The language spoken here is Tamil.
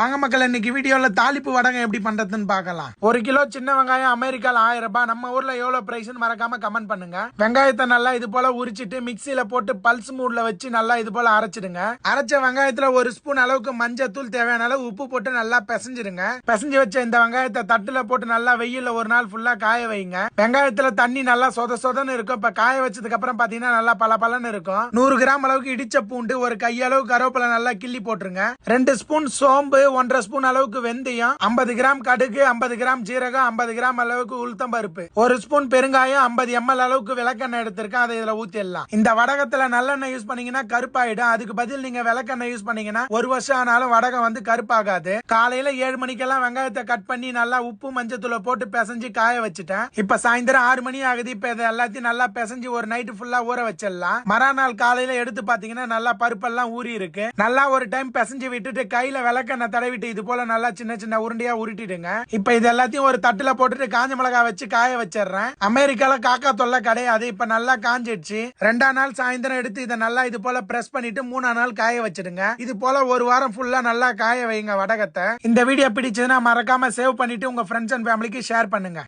வாங்க மக்கள் இன்னைக்கு வீடியோல தாளிப்பு வடகம் எப்படி பண்றதுன்னு பார்க்கலாம். ஒரு கிலோ சின்ன வெங்காயம் அமெரிக்கால ஆயிரம் ரூபாய். நம்ம ஊர்ல எவ்வளவு ப்ரைஸ்னு மறக்காம கமெண்ட் பண்ணுங்க. வெங்காயத்தை நல்லா இது போல உரிச்சிட்டு மிக்சியில் போட்டு பல்ஸ் மூட்ல வச்சு நல்லா இது போல அரைச்சிடுங்க. அரைச்ச வெங்காயத்துல ஒரு ஸ்பூன் அளவுக்கு மஞ்சத்தூள் தேவையான அளவு உப்பு போட்டு நல்லா பிசைஞ்சிடுங்க. பிசைஞ்சு வச்ச இந்த வெங்காயத்தை தட்டுல போட்டு நல்லா வெயிலில் ஒரு நாள் ஃபுல்லா காய வைங்க. வெங்காயத்துல தண்ணி நல்லா சொத சொதன்னு இருக்கும். இப்ப காய வச்சதுக்கு அப்புறம் பாத்தீங்கன்னா நல்லா பல இருக்கும். நூறு கிராம் அளவுக்கு இடிச்ச பூண்டு ஒரு கையளவு கருவேப்பிலை நல்லா கிள்ளி போட்டுருங்க. ரெண்டு ஸ்பூன் சோம்பு ஒன்றரை ஸ்பூன் அளவுக்கு வெந்தயம் ஐம்பது கிராம் கடுகு ஐம்பது கிராம் ஜீரகம் ஐம்பது கிராம் அளவுக்கு உளுத்தம் பருப்பு ஒரு ஸ்பூன் பெருங்காயம் ஐம்பது எம்எல் அளவுக்கு விளக்கெண்ணெய் எடுத்திருக்கேன் அதை இதுல ஊத்திடலாம். இந்த வடகத்துல நல்லெண்ணெய் யூஸ் பண்ணீங்கன்னா கருப்பாயிடும். அதுக்கு பதில் நீங்க விளக்கெண்ணெய் யூஸ் பண்ணீங்கன்னா ஒரு வருஷம் ஆனாலும் வடகம் வந்து கருப்பாகாது. காலையில ஏழு மணிக்கெல்லாம் வெங்காயத்தை கட் பண்ணி நல்லா உப்பு மஞ்சத்தூளை போட்டு பிசைஞ்சு காய வச்சுட்டேன். இப்ப சாயந்தரம் ஆறு மணி ஆகுது. இப்ப இதை எல்லாத்தையும் நல்லா பிசைஞ்சு ஒரு நைட்டு ஃபுல்லா ஊற வச்சிடலாம். மறுநாள் காலையில எடுத்து பாத்தீங்கன்னா நல்லா பருப்பெல்லாம் ஊறி இருக்கு. நல்லா ஒரு டைம் பிசைஞ்சு விட்டுட்டு கையில விளக்கெண்ணெய் தடவிட்டு இது போல நல்லா சின்ன சின்ன உருண்டையா உருட்டிடுங்க. இப்ப இது எல்லாத்தையும் ஒரு தட்டுல போட்டுட்டு காஞ்ச மிளகாய் வச்சு காய வச்சிடுறேன். அமெரிக்கால காக்கா தொல்லை கிடையாது. இப்ப நல்லா காஞ்சிடுச்சு. ரெண்டாம் நாள் சாயந்தரம் எடுத்து இதை நல்லா இது போல பிரஸ் பண்ணிட்டு மூணாம் நாள் காய வச்சிடுங்க. இது போல ஒரு வாரம் ஃபுல்லா நல்லா காய வைங்க வடகத்தை. இந்த வீடியோ பிடிச்சதுன்னா மறக்காம சேவ் பண்ணிட்டு உங்க ஃப்ரெண்ட்ஸ் அண்ட் ஃபேமிலிக்கு ஷேர் பண்ணுங்க.